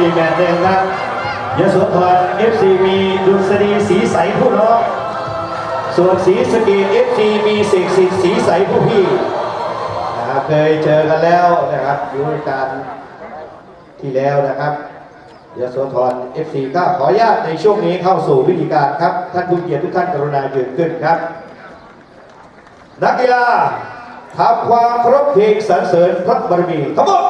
ดีแมนเดิมครับยโสธรเอฟซีมีดุษฎีสีใสผู้น้อง ส่วนสีสกีเอฟซีมีเสกสิทธิ์สีใสผู้พี่นะครับเคยเจอกันแล้วนะครับอยู่ในการที่แล้วนะครับยโสธรเอฟซีก็ขออนุญาตในช่วงนี้เข้าสู่วิธีการครับ ท่านผู้เกียรติทุกท่านกรุณายืนขึ้นครับ นักกีฬาทำความครบเพลงสรรเสริญพระบารมีขบวนหมด